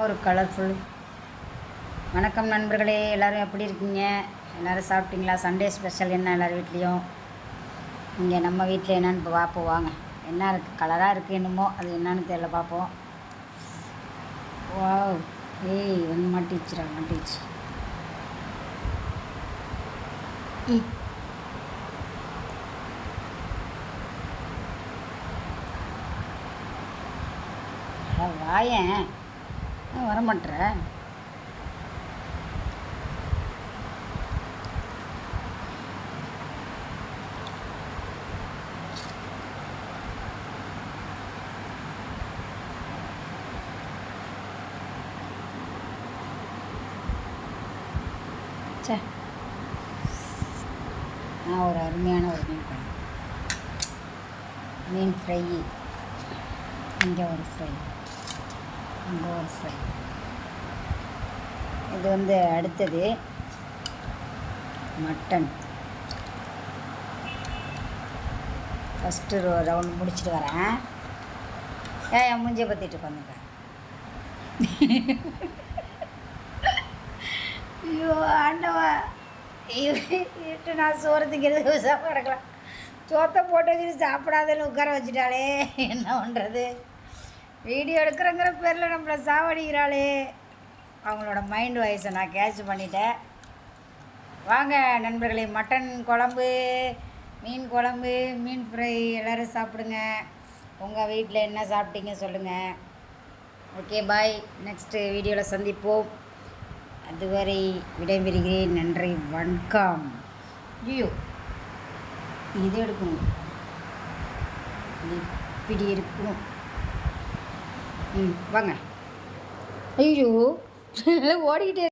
ஒரு கலர்ஃபுல் வணக்கம் நண்பர்களே எல்லோரும் எப்படி இருக்கீங்க? எல்லோரும் சாப்பிட்டீங்களா? சண்டே ஸ்பெஷல் என்ன எல்லோரும் வீட்லேயும்? இங்கே நம்ம வீட்டில் என்னென்னு இப்போ பார்ப்போம் வாங்க. என்ன இருக்குது கலராக இருக்குது என்னமோ அது என்னன்னு தெரியல பார்ப்போம் வாவ் ஏய் வந்து மாட்டிச்சுடா மாட்டிச்சு ம். வாயேன். வரமாட்டுற. சே நான் ஒரு அருமையான ஒரு மீன் குழம்பு. மீன் ஃப்ரை. இங்கே ஒரு ஃப்ரை. இங்கே ஃப்ரை இது வந்து அடுத்தது மட்டன். ஃபஸ்ட்டு ரவுண்ட் முடிச்சுட்டு வரேன். ஏன் என் மூஞ்சியை பற்றிட்டு உட்காந்துக்க ஐயோ ஆண்டவா. இட்டு நான் சோறு திங்கிறது சாப்பிட கிடக்கலாம் சோத்தை போட்டு வச்சுட்டு சாப்பிடாதன்னு உட்கார வச்சுட்டாளே. என்ன பண்ணுறது வீடியோ எடுக்கிறங்கிற பேரில் நம்மளை சாவடிக்கிறாளே. அவங்களோட மைண்ட் வாய்ஸை நான் கேட்ச் பண்ணிட்டேன். வாங்க நண்பர்களே மட்டன் குழம்பு மீன் குழம்பு மீன் ஃப்ரை எல்லோரும் சாப்பிடுங்க. உங்கள் வீட்டில் என்ன சாப்பிட்டீங்க சொல்லுங்கள் ஓகே பாய் நெக்ஸ்ட்டு வீடியோவில் சந்திப்போம். அதுவரை விடைபெறுகிறேன். நன்றி வணக்கம். ஐயோ இது எடுக்கணும். இப்படி இருக்கணும். ம் வாங்க. ஐயோ ஓடிக்கிட்டே